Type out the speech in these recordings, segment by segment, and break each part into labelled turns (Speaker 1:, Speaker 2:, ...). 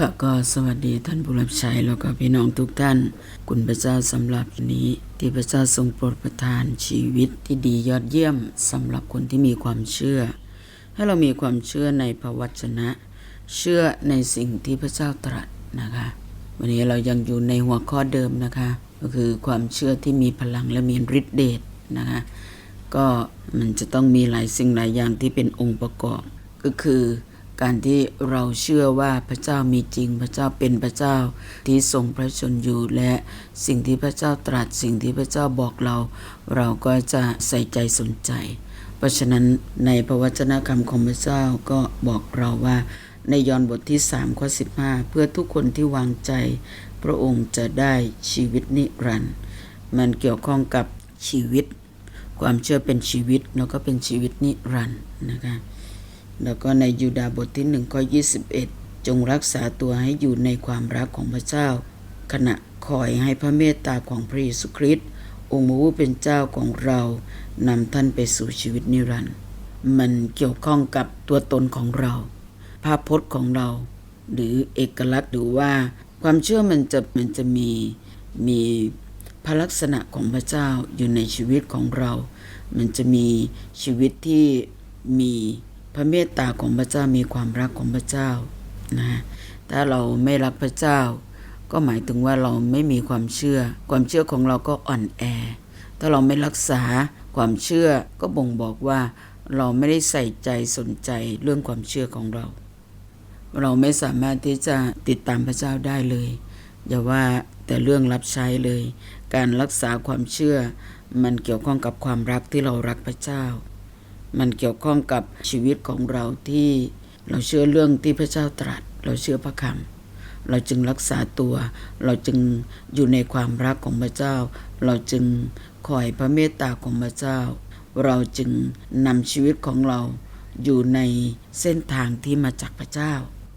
Speaker 1: ค่ะก็สวัสดีท่านผู้รับใช้แล้วก็พี่น้องทุกท่าน คุณพระเจ้าสำหรับวันนี้ ที่พระเจ้าทรงโปรดประทานชีวิตที่ดียอดเยี่ยมสำหรับคนที่มีความเชื่อ ให้เรามีความเชื่อในพระวจนะ เชื่อในสิ่งที่พระเจ้าตรัสนะคะ วันนี้เรายังอยู่ในหัวข้อเดิมนะคะ ก็คือความเชื่อที่มีพลังและมีฤทธิเดชนะคะ ก็มันจะต้องมีหลายสิ่งหลายอย่างที่เป็นองค์ประกอบ ก็คือ การที่เราเชื่อว่าพระเจ้ามีจริง พระเจ้าเป็นพระเจ้าที่ทรงพระชนอยู่และสิ่งที่พระเจ้าตรัสสิ่งที่พระเจ้าบอกเรา เราก็จะใส่ใจสนใจ เพราะฉะนั้นในพระวจนะคำของพระเจ้าก็บอกเราว่าในยอห์นบทที่3ข้อ15 เพื่อทุกคนที่วางใจ พระองค์จะได้ชีวิตนิรันดร์มันเกี่ยวข้องกับชีวิต ความเชื่อเป็นชีวิตแล้วก็เป็นชีวิตนิรันดร์นะคะ แล้วก็ในยูดาห์บทที่1ข้อ21 จงรักษาตัวให้อยู่ในความรักของพระเจ้า ขณะคอยให้พระเมตตาของพระเยซูคริสต์องค์ผู้เป็นเจ้าของเรานำท่านไปสู่ชีวิตนิรันดร์มันเกี่ยวข้องกับตัวตนของเรา ภาพพจน์ของเรา หรือเอกลักษณ์หรือว่า ความเชื่อมันจะมันจะมีมีพระลักษณะของพระเจ้าอยู่ในชีวิตของเรา มันจะมีชีวิตที่มี พระเมตตาของพระเจ้ามีความรักของพระเจ้านะถ้าเราไม่รักพระเจ้า ก็หมายถึงว่าเราไม่มีความเชื่อ ความเชื่อของเราก็อ่อนแอ ถ้าเราไม่รักษาความเชื่อก็บ่งบอกว่า เราไม่ได้ใส่ใจสนใจเรื่องความเชื่อของเรา เราไม่สามารถที่จะติดตามพระเจ้าได้เลย อย่าว่าแต่เรื่องรับใช้เลย การรักษาความเชื่อ มันเกี่ยวข้องกับความรักที่เรารักพระเจ้า มันเกี่ยวข้องกับชีวิตของเราที่เราเชื่อเรื่องที่พระเจ้าตรัส เราเชื่อพระคำเราจึงรักษาตัว เราจึงอยู่ในความรักของพระเจ้า เราจึงคอยพระเมตตาของพระเจ้า เราจึงนำชีวิตของเราอยู่ในเส้นทางที่มาจากพระเจ้า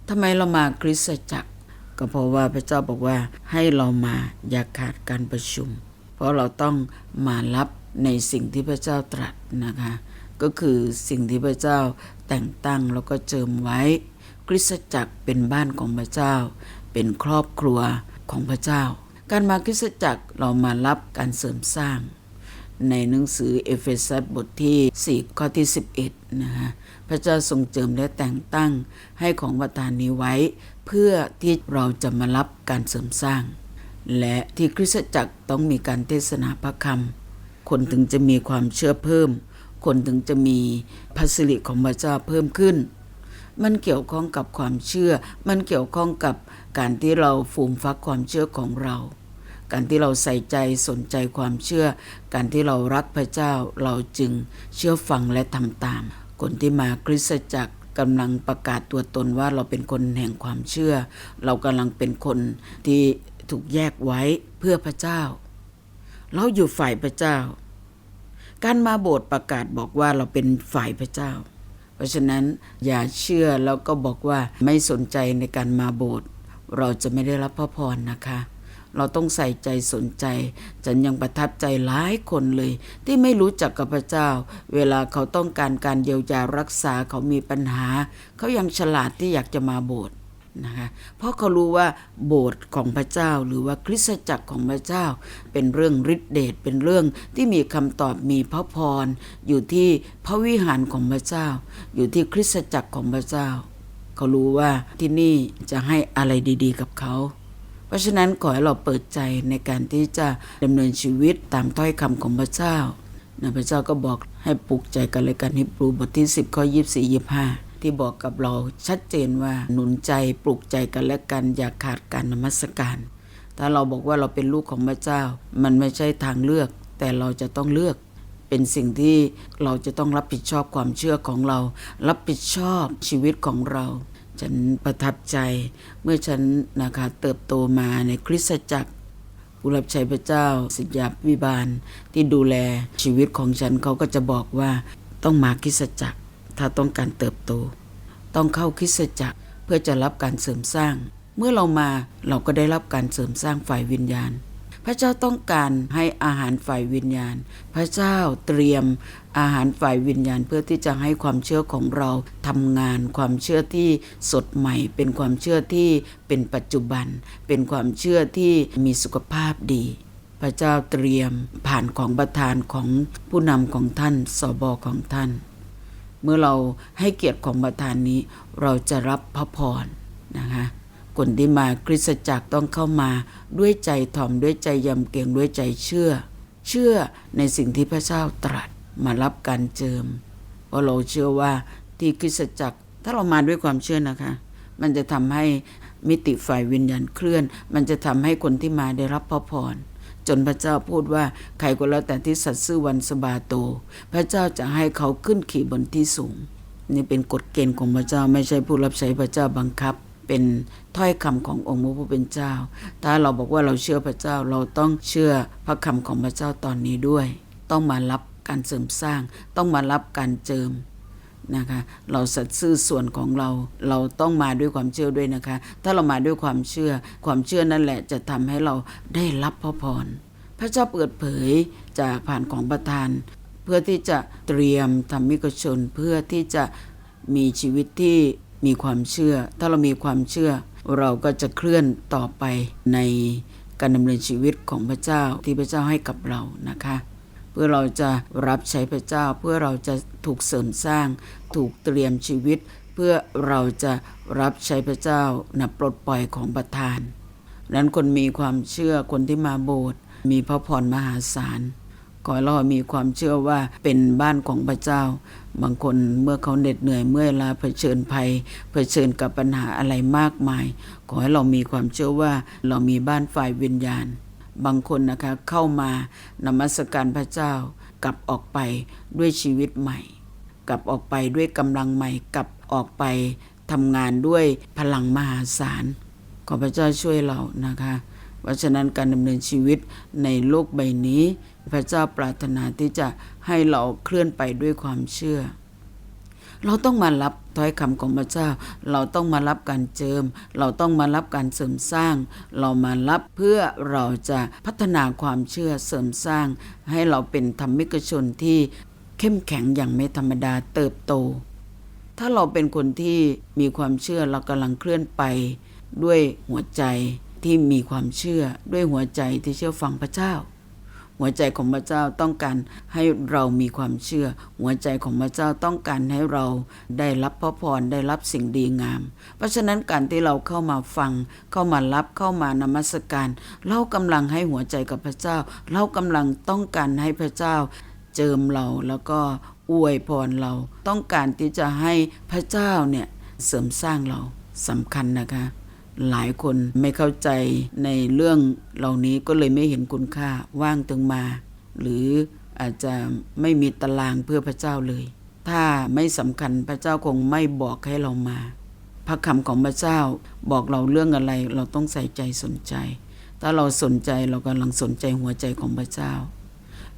Speaker 1: ทำไมเรามาคริสตจักร ก็เพราะว่าพระเจ้าบอกว่าให้เรามาอย่าขาดการประชุม เพราะเราต้องมารับในสิ่งที่พระเจ้าตรัสนะคะ ก็คือสิ่งที่พระเจ้าแต่งตั้งแล้วก็เจิมไว้ คริสตจักรเป็นบ้านของพระเจ้า เป็นครอบครัวของพระเจ้า การมาคริสตจักรเรามารับการเสริมสร้าง ในหนังสือเอเฟซัสบทที่ 4 ข้อที่ 11นะคะพระเจ้าทรงเจิมและแต่งตั้งให้ของประทานนี้ไว้ เพื่อที่เราจะมารับการเสริมสร้าง และที่คริสตจักรต้องมีการเทศนาพระคำคนถึงจะมีความเชื่อเพิ่ม คนถึงจะมีพัสริของพระเจ้าเพิ่มขึ้น มันเกี่ยวข้องกับความเชื่อ มันเกี่ยวข้องกับการที่เราฟูมฟักความเชื่อของเรา การที่เราใส่ใจสนใจความเชื่อ การที่เรารักพระเจ้าเราจึงเชื่อฟังและทำตาม คนที่มาคริสตจักรกำลังประกาศตัวตนว่าเราเป็นคนแห่งความเชื่อ เรากำลังเป็นคนที่ถูกแยกไว้เพื่อพระเจ้า เราอยู่ฝ่ายพระเจ้า การมาโบสถ์ประกาศบอกว่าเราเป็นฝ่ายพระเจ้า เพราะฉะนั้นอย่าเชื่อแล้วก็บอกว่าไม่สนใจในการมาโบสถ์เราจะไม่ได้รับพระพรนะคะ เราต้องใส่ใจสนใจ ฉันยังประทับใจหลายคนเลย ที่ไม่รู้จักกับพระเจ้า เวลาเขาต้องการการเยียวยารักษาเขามีปัญหา เขายังฉลาดที่อยากจะมาโบสถ์ นะคะเพราะเขารู้ว่าโบสถ์ของพระเจ้าหรือว่าคริสตจักรของพระเจ้า เป็นเรื่องฤทธิเดชเป็นเรื่องที่มีคำตอบมีพระพร อยู่ที่พระวิหารของพระเจ้า อยู่ที่คริสตจักรของพระเจ้า เขารู้ว่าที่นี่จะให้อะไรดีๆ กับเขา เพราะฉะนั้นขอให้เราเปิดใจในการที่จะดำเนินชีวิตตามถ้อยคำของพระเจ้านะพระเจ้าก็บอกให้ปลูกใจกันเลยกันฮิบรูบทที่ 10ข้อ24 25 ที่บอกกับเราชัดเจนว่าหนุนใจปลูกใจกันและกัน อย่าขาดการนมัสการ ถ้าเราบอกว่าเราเป็นลูกของพระเจ้า มันไม่ใช่ทางเลือก แต่เราจะต้องเลือก เป็นสิ่งที่เราจะต้องรับผิดชอบความเชื่อของเรา รับผิดชอบชีวิตของเรา ฉันประทับใจ เมื่อฉันนะคะเติบโตมาในคริสตจักรผู้รับใช้พระเจ้าสิทธยาวิบาลที่ดูแลชีวิตของฉันเขาก็จะบอกว่าต้องมาคริสตจักร ถ้าต้องการเติบโต ต้องเข้าคริสตจักรเพื่อจะรับการเสริมสร้าง เมื่อเรามาเราก็ได้รับการเสริมสร้างฝ่ายวิญญาณ พระเจ้าต้องการให้อาหารฝ่ายวิญญาณ พระเจ้าเตรียมอาหารฝ่ายวิญญาณเพื่อที่จะให้ความเชื่อของเราทำงานความเชื่อที่สดใหม่ เป็นความเชื่อที่เป็นปัจจุบัน เป็นความเชื่อที่มีสุขภาพดี พระเจ้าเตรียมผ่านของประธานของผู้นำของท่านสบของท่าน เมื่อเราให้เกียรติของประธานนี้ เราจะรับพระพรนะคะคนที่มาคริสตจักรต้องเข้ามาด้วยใจถ่อมด้วยใจยำเกรงด้วยใจเชื่อ เชื่อในสิ่งที่พระเจ้าตรัสมารับการเจิมเพราะเราเชื่อว่าที่คริสตจักร ถ้าเรามาด้วยความเชื่อนะคะ มันจะทำให้มิติฝ่ายวิญญาณเคลื่อน มันจะทำให้คนที่มาได้รับพระพร จนพระเจ้าพูดว่าใครก็แล้วแต่ที่สัตย์ซื่อวันสบาโต พระเจ้าจะให้เขาขึ้นขี่บนที่สูง นี่เป็นกฎเกณฑ์ของพระเจ้าไม่ใช่ผู้รับใช้พระเจ้าบังคับ เป็นถ้อยคำขององค์พระผู้เป็นเจ้า ถ้าเราบอกว่าเราเชื่อพระเจ้าเราต้องเชื่อพระคำของพระเจ้าตอนนี้ด้วย ต้องมารับการเสริมสร้าง ต้องมารับการเจิม นะคะ เราสัตย์ซื่อส่วนของเรา เราต้องมาด้วยความเชื่อด้วยนะคะ ถ้าเรามาด้วยความเชื่อ ความเชื่อนั่นแหละจะทำให้เราได้รับพระพร พระเจ้าเปิดเผยจากผ่านของประธาน เพื่อที่จะเตรียมทำมิกชนเพื่อที่จะมีชีวิตที่มีความเชื่อ ถ้าเรามีความเชื่อ เราก็จะเคลื่อนต่อไปในการดำเนินชีวิตของพระเจ้าที่พระเจ้าให้กับเรานะคะ เพื่อเราจะรับใช้พระเจ้า เพื่อเราจะถูกเสริมสร้าง ถูกเตรียมชีวิต เพื่อเราจะรับใช้พระเจ้านับปลดปล่อยของประทาน นั้นคนมีความเชื่อคนที่มาโบสถ์มีพระพรมหาศาลขอให้เรามีความเชื่อว่าเป็นบ้านของพระเจ้า บางคนเมื่อเขาเหน็ดเหนื่อยเมื่อลาเผชิญภัย เผชิญกับปัญหาอะไรมากมาย ขอให้เรามีความเชื่อว่าเรามีบ้านฝ่ายวิญญาณ บางคนนะคะเข้ามานมัสการพระเจ้ากลับออกไปด้วยชีวิตใหม่ กลับออกไปด้วยกำลังใหม่ กลับออกไปทำงานด้วยพลังมหาศาล ขอพระเจ้าช่วยเรานะคะ เพราะฉะนั้นการดำเนินชีวิตในโลกใบนี้ พระเจ้าปรารถนาที่จะให้เราเคลื่อนไปด้วยความเชื่อ เราต้องมารับ ถ้อยคำของพระเจ้า เราต้องมารับการเจิม เราต้องมารับการเสริมสร้าง เรามารับเพื่อเราจะพัฒนาความเชื่อเสริมสร้าง ให้เราเป็นธรรมิกชนที่เข้มแข็งอย่างไม่ธรรมดาเติบโต ถ้าเราเป็นคนที่มีความเชื่อเรากำลังเคลื่อนไป ด้วยหัวใจที่มีความเชื่อด้วยหัวใจที่เชื่อฟังพระเจ้า หัวใจของพระเจ้าต้องการให้เรามีความเชื่อ หัวใจของพระเจ้าต้องการให้เราได้รับพระพรได้รับสิ่งดีงาม เพราะฉะนั้นการที่เราเข้ามาฟัง เข้ามารับเข้ามานมัสการ เรากำลังให้หัวใจกับพระเจ้า เรากำลังต้องการให้พระเจ้า เจิมเราแล้วก็อวยพรเราต้องการที่จะให้พระเจ้าเนี่ยเสริมสร้างเราสำคัญนะคะ หลายคนไม่เข้าใจในเรื่องเหล่านี้ก็เลยไม่เห็นคุณค่าว่างถึงมา หรืออาจจะไม่มีตารางเพื่อพระเจ้าเลย ถ้าไม่สำคัญพระเจ้าคงไม่บอกให้เรามา พระคำของพระเจ้าบอกเราเรื่องอะไรเราต้องใส่ใจสนใจ ถ้าเราสนใจเรากำลังสนใจหัวใจของพระเจ้า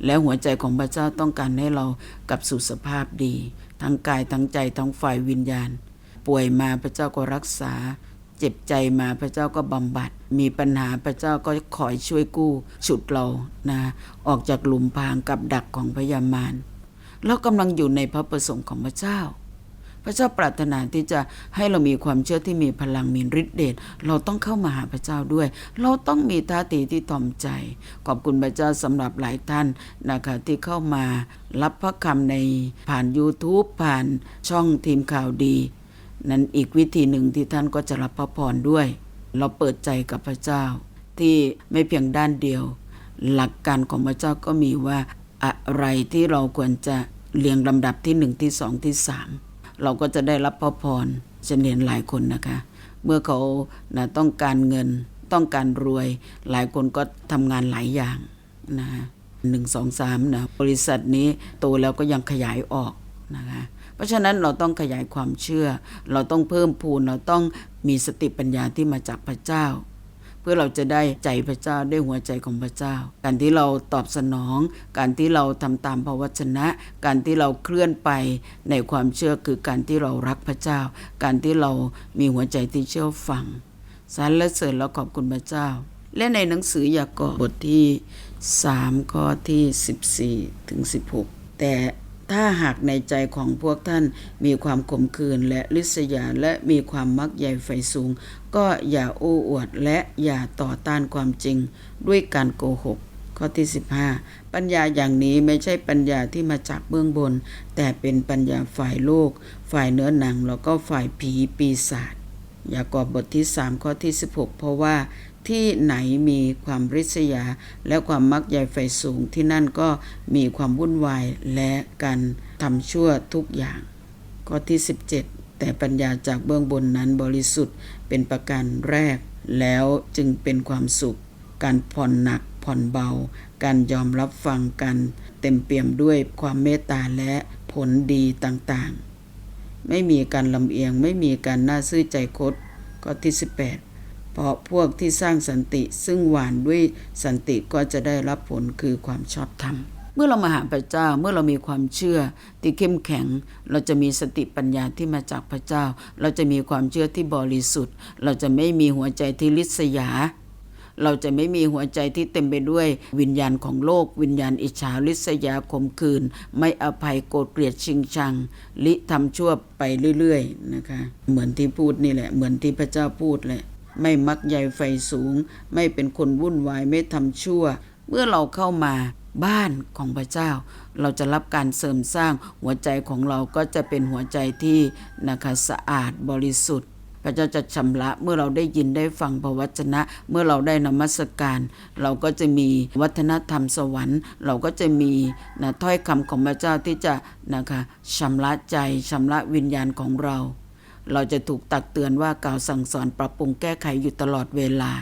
Speaker 1: แล้วหัวใจของพระเจ้าต้องการให้เรากลับสู่สภาพดี ทั้งกายทั้งใจทั้งฝ่ายวิญญาณ ป่วยมาพระเจ้าก็รักษา เจ็บใจมาพระเจ้าก็บำบัด มีปัญหาพระเจ้าก็คอยช่วยกู้ฉุดเรานะออกจากหลุมพรางกับดักของพยามารเรากำลังอยู่ในพระประสงค์ของพระเจ้า พระเจ้าปรารถนาที่จะให้เรามีความเชื่อที่มีพลังมีฤทธิ์เดชเราต้องเข้ามาหาพระเจ้าด้วย เราต้องมีท่าทีที่ถ่อมใจ ขอบคุณพระเจ้าสำหรับหลายท่านนะคะที่เข้ามารับพระคำในผ่าน YouTube ผ่านช่องทีมข่าวดี นั้นอีกวิธีหนึ่งที่ท่านก็จะรับพระพรด้วย เราเปิดใจกับพระเจ้า ที่ไม่เพียงด้านเดียว หลักการของพระเจ้าก็มีว่าอะไรที่เราควรจะเรียงลำดับที่หนึ่งที่สองที่สามเราก็จะได้รับพระพรฉันเห็นหลายคนนะคะ เมื่อเขานะต้องการเงิน ต้องการรวย หลายคนก็ทำงานหลายอย่างนะหนึ่งสองสามนะบริษัทนี้โตแล้วก็ยังขยายออกนะคะ ราะฉะนั้นเราต้องขยายความเชื่อ เราต้องเพิ่มพูนเราต้องมีสติปัญญาที่มาจากพระเจ้า เพื่อเราจะได้ใจพระเจ้าได้หัวใจของพระเจ้า การที่เราตอบสนอง การที่เราทำตามพระวจนะ การที่เราเคลื่อนไปในความเชื่อคือการที่เรารักพระเจ้า การที่เรามีหัวใจที่เชื่อฟังสรรเสริญแล้วขอบคุณพระเจ้า และในหนังสืออยากอบบทที่ 3 ข้อที่ 14 ถึง 16 แต่ ถ้าหากในใจของพวกท่านมีความขมขื่นและลิษยาและมีความมักใหญ่ไฟสูง ก็อย่าโอ้อวดและอย่าต่อต้านความจริง ด้วยการโกหก ข้อที่ 15 ปัญญาอย่างนี้ไม่ใช่ปัญญาที่มาจากเบื้องบน แต่เป็นปัญญาฝ่ายโลก ฝ่ายเนื้อหนังแล้วก็ฝ่ายผีปีศาจยากอบบทที่ 3 ข้อที่ 16 เพราะว่า ที่ไหนมีความริษยา และความมักใหญ่ไฟสูงที่นั่นก็มีความวุ่นวายและการทำชั่วทุกอย่าง ข้อที่ 17 แต่ปัญญาจากเบื้องบนนั้นบริสุทธิ์เป็นประการแรก แล้วจึงเป็นความสุข การผ่อนหนักผ่อนเบา การยอมรับฟังกัน เต็มเปี่ยมด้วยความเมตตาและผลดีต่างๆ ไม่มีการลำเอียงไม่มีการน่าซื่อใจคดข้อที่ 18 เพราะพวกที่สร้างสันติซึ่งหวานด้วยสันติก็จะได้รับผลคือความชอบธรรม เมื่อเรามาหาพระเจ้าเมื่อเรามีความเชื่อที่เข้มแข็ง เราจะมีสติปัญญาที่มาจากพระเจ้า เราจะมีความเชื่อที่บริสุทธิ์ เราจะไม่มีหัวใจที่ลิษยา เราจะไม่มีหัวใจที่เต็มไปด้วยวิญญาณของโลก วิญญาณอิจฉาริษยาข่มขืน ไม่อภัยโกรธเกลียดชิงชัง ลิทำชั่วไปเรื่อยๆนะคะเหมือนที่พูดนี่แหละ เหมือนที่พระเจ้าพูดแหละ ไม่มักใหญ่ไฟสูง ไม่เป็นคนวุ่นวายไม่ทำชั่ว เมื่อเราเข้ามาบ้านของพระเจ้า เราจะรับการเสริมสร้างหัวใจของเราก็จะเป็นหัวใจที่นะคะสะอาดบริสุทธิ์ พระเจ้าจะชำระเมื่อเราได้ยินได้ฟังพระวจนะ เมื่อเราได้นมัสการ เราก็จะมีวัฒนธรรมสวรรค์ เราก็จะมีนะถ้อยคำของพระเจ้าที่จะนะคะชำระใจชำระวิญญาณของเรา เราจะถูกตักเตือนว่ากล่าวสั่งสอนปรับปรุงแก้ไขอยู่ตลอดเวลา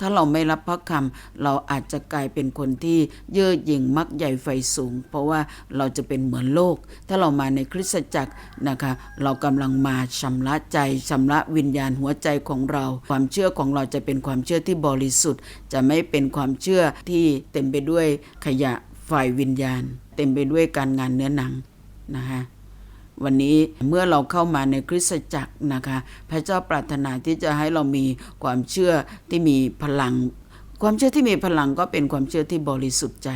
Speaker 1: ถ้าเราไม่รับพระคำเราอาจจะกลายเป็นคนที่เย่อหยิ่งมักใหญ่ไฟสูง เพราะว่าเราจะเป็นเหมือนโลก ถ้าเรามาในคริสตจักรนะคะ เรากำลังมาชำระใจชำระวิญญาณหัวใจของเรา ความเชื่อของเราจะเป็นความเชื่อที่บริสุทธิ์ จะไม่เป็นความเชื่อที่เต็มไปด้วยขยะฝ่ายวิญญาณ เต็มไปด้วยการงานเนื้อหนังนะคะ วันนี้เมื่อเราเข้ามาในคริสตจักรนะคะ พระเจ้าปรารถนาที่จะให้เรามีความเชื่อที่มีพลัง ความเชื่อที่มีพลังก็เป็นความเชื่อที่บริสุทธิ์ใจ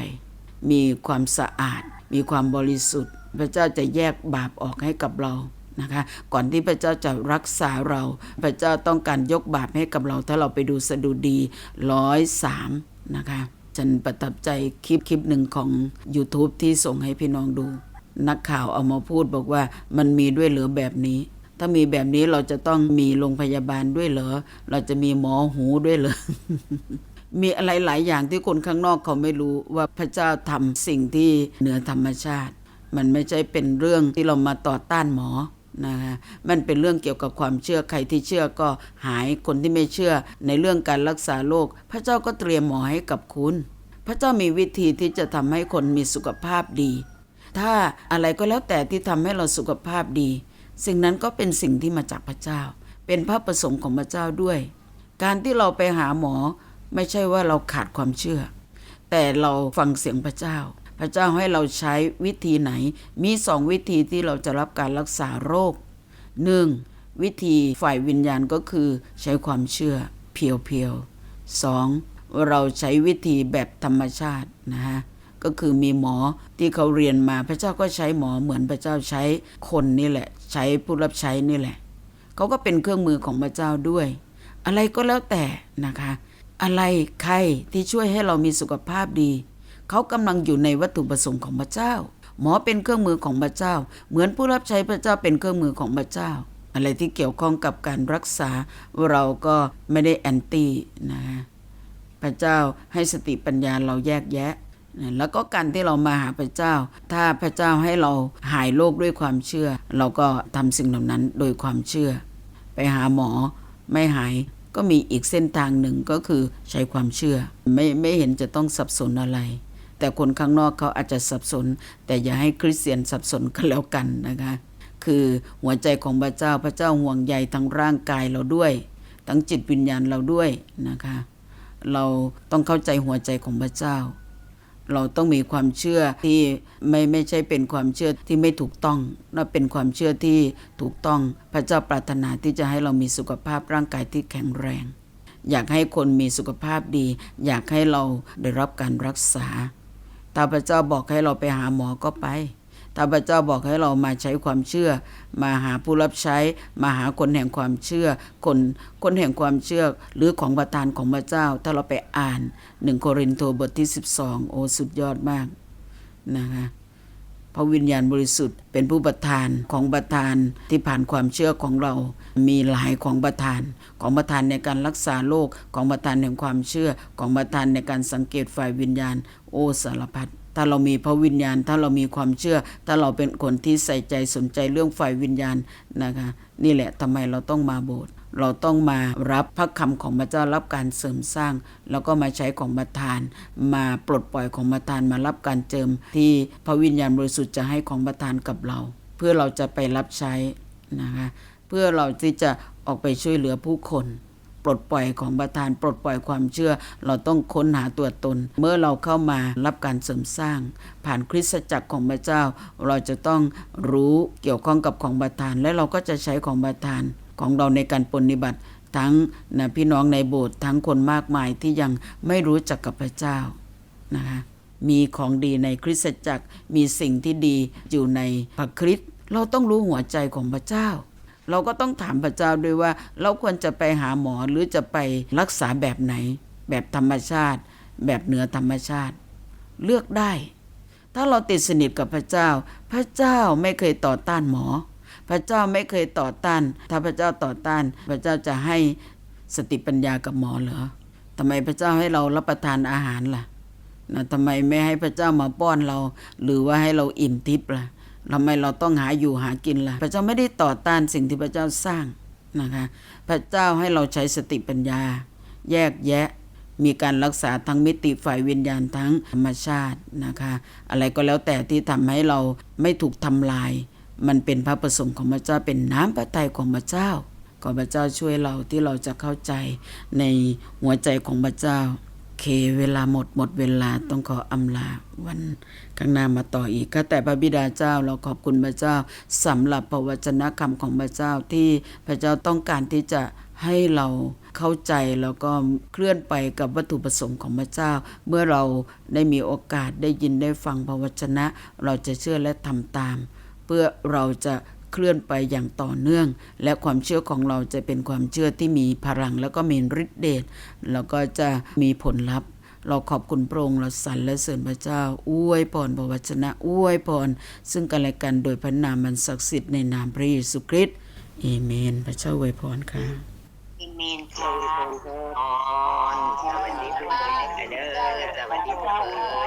Speaker 1: มีความสะอาด มีความบริสุทธิ์ พระเจ้าจะแยกบาปออกให้กับเรานะคะก่อนที่พระเจ้าจะรักษาเรา พระเจ้าต้องการยกบาปให้กับเรา ถ้าเราไปดูสดุดีร้อยสามนะคะ ฉันประทับใจคลิปคลิปหนึ่งของ YouTube ที่ส่งให้พี่น้องดู นักข่าวเอามาพูดบอกว่ามันมีด้วยเหรือแบบนี้ ถ้ามีแบบนี้เราจะต้องมีโรงพยาบาลด้วยเหรอ เราจะมีหมอหูด้วยเหรอ มีอะไรหลายอย่างที่คนข้างนอกเขาไม่รู้ว่าพระเจ้าทำสิ่งที่เหนือธรรมชาติ มันไม่ใช่เป็นเรื่องที่เรามาต่อต้านหมอนะคะมันเป็นเรื่องเกี่ยวกับความเชื่อใครที่เชื่อก็หายคนที่ไม่เชื่อในเรื่องการรักษาโรคพระเจ้าก็เตรียมหมอให้กับคุณ พระเจ้ามีวิธีที่จะทำให้คนมีสุขภาพดี ถ้าอะไรก็แล้วแต่ที่ทำให้เราสุขภาพดี สิ่งนั้นก็เป็นสิ่งที่มาจากพระเจ้า เป็นพระประสงค์ของพระเจ้าด้วย การที่เราไปหาหมอไม่ใช่ว่าเราขาดความเชื่อ แต่เราฟังเสียงพระเจ้า พระเจ้าให้เราใช้วิธีไหน มีสองวิธีที่เราจะรับการรักษาโรคหนึ่งวิธีฝ่ายวิญญาณก็คือใช้ความเชื่อเพียวๆสองเราใช้วิธีแบบธรรมชาตินะฮะ ก็คือมีหมอที่เขาเรียนมาพระเจ้าก็ใช้หมอเหมือนพระเจ้าใช้คนนี่แหละ ใช้ผู้รับใช้นี่แหละ เขาก็เป็นเครื่องมือของพระเจ้าด้วย อะไรก็แล้วแต่นะคะ อะไรใครที่ช่วยให้เรามีสุขภาพดี เขากำลังอยู่ในวัตถุประสงค์ของพระเจ้า หมอเป็นเครื่องมือของพระเจ้า เหมือนผู้รับใช้พระเจ้าเป็นเครื่องมือของพระเจ้า อะไรที่เกี่ยวข้องกับการรักษาเราก็ไม่ได้แอนตี้นะฮะพระเจ้าให้สติปัญญาเราแยกแยะ แล้วก็การที่เรามาหาพระเจ้า ถ้าพระเจ้าให้เราหายโรคด้วยความเชื่อ เราก็ทำสิ่งเหล่านั้นโดยความเชื่อ ไปหาหมอไม่หายก็มีอีกเส้นทางหนึ่งก็คือใช้ความเชื่อ ไม่ไม่เห็นจะต้องสับสนอะไร แต่คนข้างนอกเขาอาจจะสับสน แต่อย่าให้คริสเตียนสับสนกันแล้วกันนะคะคือหัวใจของพระเจ้าพระเจ้าห่วงใยทั้งร่างกายเราด้วย ทั้งจิตวิญญาณเราด้วยนะคะ เราต้องเข้าใจหัวใจของพระเจ้า เราต้องมีความเชื่อที่ไม่ไม่ใช่เป็นความเชื่อที่ไม่ถูกต้องและเป็นความเชื่อที่ถูกต้องพระเจ้าปรารถนาที่จะให้เรามีสุขภาพร่างกายที่แข็งแรง อยากให้คนมีสุขภาพดี อยากให้เราได้รับการรักษา ถ้าพระเจ้าบอกให้เราไปหาหมอก็ไป ถ้าพระเจ้าบอกให้เรามาใช้ความเชื่อ มาหาผู้รับใช้ มาหาคนแห่งความเชื่อ คนคนแห่งความเชื่อหรือของประทานของพระเจ้า ถ้าเราไปอ่านหนึ่งโครินธ์บทที่ 12 โอ้สุดยอดมากนะคะพระวิญญาณบริสุทธิ์เป็นผู้ประทานของประทานที่ผ่านความเชื่อของเรา มีหลายของประทานของประทานในการรักษาโรคของประทานแห่งความเชื่อของประทานในการสังเกตฝ่ายวิญญาณ โอสารพัด ถ้าเรามีพระวิญญาณ ถ้าเรามีความเชื่อ ถ้าเราเป็นคนที่ใส่ใจสนใจเรื่องฝ่ายวิญญาณนะคะ นี่แหละทำไมเราต้องมาโบสถ์เราต้องมารับพระคำของพระเจ้ารับการเสริมสร้าง แล้วก็มาใช้ของประทาน มาปลดปล่อยของประทานมารับการเจิม ที่พระวิญญาณบริสุทธิ์จะให้ของประทานกับเรา เพื่อเราจะไปรับใช้นะคะเพื่อเราที่จะออกไปช่วยเหลือผู้คน ปลดปล่อยของประทาน ปลดปล่อยความเชื่อ เราต้องค้นหาตัวตน เมื่อเราเข้ามารับการเสริมสร้าง ผ่านคริสตจักรของพระเจ้า เราจะต้องรู้เกี่ยวข้องกับของประทาน และเราก็จะใช้ของประทานของเราในการปฏิบัติทั้งนะพี่น้องในโบสถ์ทั้งคนมากมายที่ยังไม่รู้จักกับพระเจ้านะคะมีของดีในคริสตจักรมีสิ่งที่ดีอยู่ในพระคริสต์เราต้องรู้หัวใจของพระเจ้า เราก็ต้องถามพระเจ้าด้วยว่า เราควรจะไปหาหมอหรือจะไปรักษาแบบไหน แบบธรรมชาติ แบบเหนือธรรมชาติ เลือกได้ ถ้าเราติดสนิทกับพระเจ้า พระเจ้าไม่เคยต่อต้านหมอ พระเจ้าไม่เคยต่อต้าน ถ้าพระเจ้าต่อต้าน พระเจ้าจะให้สติปัญญากับหมอเหรอทำไมพระเจ้าให้เรารับประทานอาหารล่ะนะทำไมไม่ให้พระเจ้ามาป้อนเรา หรือว่าให้เราอิ่มทิพย์ล่ะ ทำไมเราต้องหาอยู่หากินล่ะ พระเจ้าไม่ได้ต่อต้านสิ่งที่พระเจ้าสร้างนะคะ พระเจ้าให้เราใช้สติปัญญา แยกแยะ มีการรักษาทั้งมิติฝ่ายวิญญาณทั้งธรรมชาตินะคะ อะไรก็แล้วแต่ที่ทำให้เราไม่ถูกทำลาย มันเป็นพระประสงค์ของพระเจ้าเป็นน้ำพระทัยของพระเจ้าขอพระเจ้าช่วยเราที่เราจะเข้าใจในหัวใจของพระเจ้า เค เวลาหมดหมดเวลาต้องขออำลาวันข้างหน้ามาต่ออีกก็แต่พระบิดาเจ้าเราขอบคุณพระเจ้าสำหรับพระวจนะคำของพระเจ้าที่พระเจ้าต้องการที่จะให้เราเข้าใจแล้วก็เคลื่อนไปกับวัตถุประสงค์ของพระเจ้า เมื่อเราได้มีโอกาสได้ยินได้ฟังพระวจนะ เราจะเชื่อและทำตาม เพื่อเราจะ เคลื่อนไปอย่างต่อเนื่อง และความเชื่อของเราจะเป็นความเชื่อที่มีพลังแล้วก็มีฤทธิเดชแล้วก็จะมีผลลัพธ์เราขอบคุณพระองค์เราสรรและเสริญพระเจ้าอวยพรพระวจนะอวยพรซึ่งกันและกันโดยพระนามมันศักดิ์สิทธิ์ในนามพระเยซูคริสต์เอเมน พระเจ้าอวยพรค่ะ
Speaker 2: เอเมนค่ะออนสวัสดีเพื่อนเด้อสวัสดีค่ะกัน